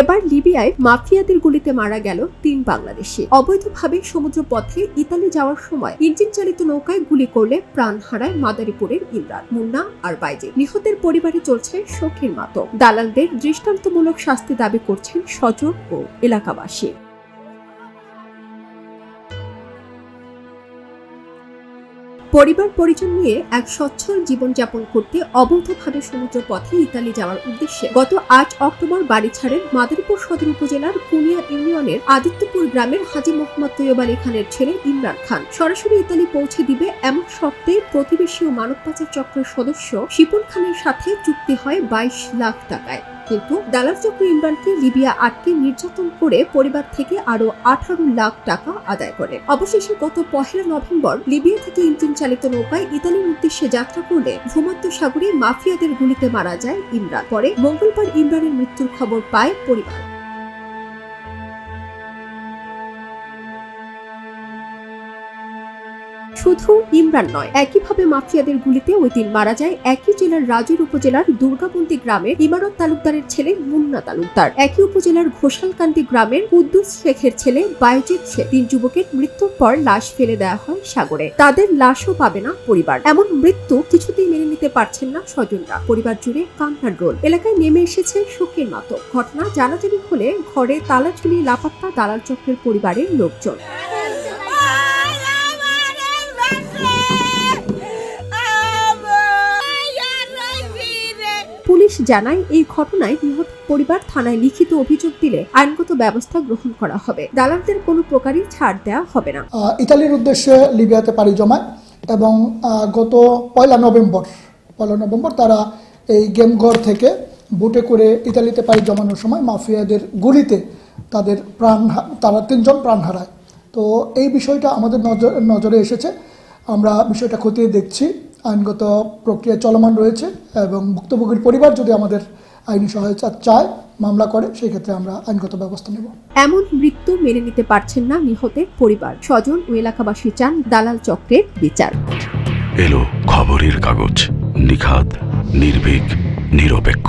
এবার লিবিয়ায় মাফিয়াদের গুলিতে মারা গেল তিন বাংলাদেশি। অবৈধভাবে সমুদ্র পথে ইতালি যাওয়ার সময় ইঞ্জিন চালিত নৌকায় গুলি করলে প্রাণ হারায় মাদারীপুরের ইমরান, মুন্না আর বাইজে নিহতের পরিবারে চলছে শোকের মাতক দালালদের দৃষ্টান্তমূলক শাস্তি দাবি করছেন স্বজন ও এলাকাবাসী। পরিবার পরিজন নিয়ে এক সচ্ছল জীবনযাপন করতে অবৈধভাবে সমুদ্র পথে ইতালি যাওয়ার উদ্দেশ্যে গত আট অক্টোবর বাড়ি ছাড়েন মাদারীপুর সদর উপজেলার কুনিয়া ইউনিয়নের আদিত্যপুর গ্রামের হাজি মোহাম্মদ তৈয়ব আলী খানের ছেলে ইমরান খান। সরাসরি ইতালি পৌঁছে দিবে এমন শর্তে প্রতিবেশী ও মানব পাচার চক্রের সদস্য শিপন খানের সাথে চুক্তি হয় বাইশ লাখ টাকায়। কিন্তু দালাল চক্র ইমরানকে লিবিয়া আটকে নির্যাতন করে পরিবার থেকে আরও আঠারো লাখ টাকা আদায় করে। অবশেষে গত পহেলা নভেম্বর লিবিয়া থেকে ইঞ্জিন চালিত নৌকায় ইতালির উদ্দেশ্যে যাত্রা করলে ভূমধ্য সাগরে মাফিয়াদের গুলিতে মারা যায় ইমরান। পরে মঙ্গলবার ইমরানের মৃত্যুর খবর পায় পরিবার। শুধু ইমরান নয়, একইভাবে মাফিয়াদের গুলিতে ওই দিন মারা যায়। একই জেলার রাজুর উপজেলার দুর্গাবন্দি গ্রামের ইমারত তালুকদারের ছেলে মুন্না তালুকদার। একই উপজেলার ঘোষালকান্দি গ্রামের কুদ্দুস শেখের ছেলে বাইজিৎ শেখ। তিন যুবকের মৃত্যুর পর লাশ ফেলে দেওয়া হয় সাগরে। তাদের লাশও পাবে না পরিবার। এমন মৃত্যু কিছুতেই মেনে নিতে পারছেন না স্বজনরা। পরিবার জুড়ে কান্নার রোল। এলাকায় নেমে এসেছে শোকের মতো ঘটনা জানাজানি হলে ঘরে তালা ঝুলিয়ে লাপাত্তা দালাল চক্রের পরিবারের লোকজন। জানায় এই ঘটনায় নিহত পরিবার থানায় লিখিত অভিযোগ দিলে আইনগত ব্যবস্থা গ্রহণ করা হবে। দালালদের কোনো প্রকারই ছাড় দেওয়া হবে না। ইতালির উদ্দেশ্যে লিবিয়াতে পাড়ি জমায় এবং গত পয়লা নভেম্বর পয়লা নভেম্বর তারা এই গেমঘর থেকে বুটে করে ইতালিতে পাড়ি জমানোর সময় মাফিয়াদের গুলিতে তাদের প্রাণ তারা তিনজন প্রাণ হারায়। তো এই বিষয়টা আমাদের নজর, নজরে এসেছে। আমরা বিষয়টা খতিয়ে দেখছি। আইনগত প্রক্রিয়া চলমান রয়েছে এবং ভুক্তভোগীর পরিবার যদি আমাদের আইনি সহায়তা চায় মামলা করে সেই ক্ষেত্রে আমরা আইনগত ব্যবস্থা নেব। এমন মৃত্যু মেনে নিতে পারছেন না নিহতের পরিবার। স্বজন ও এলাকাবাসী চান দালাল চক্রের বিচার। এলো খবরের কাগজ। নিখাত নির্ভীক নিরপেক্ষ।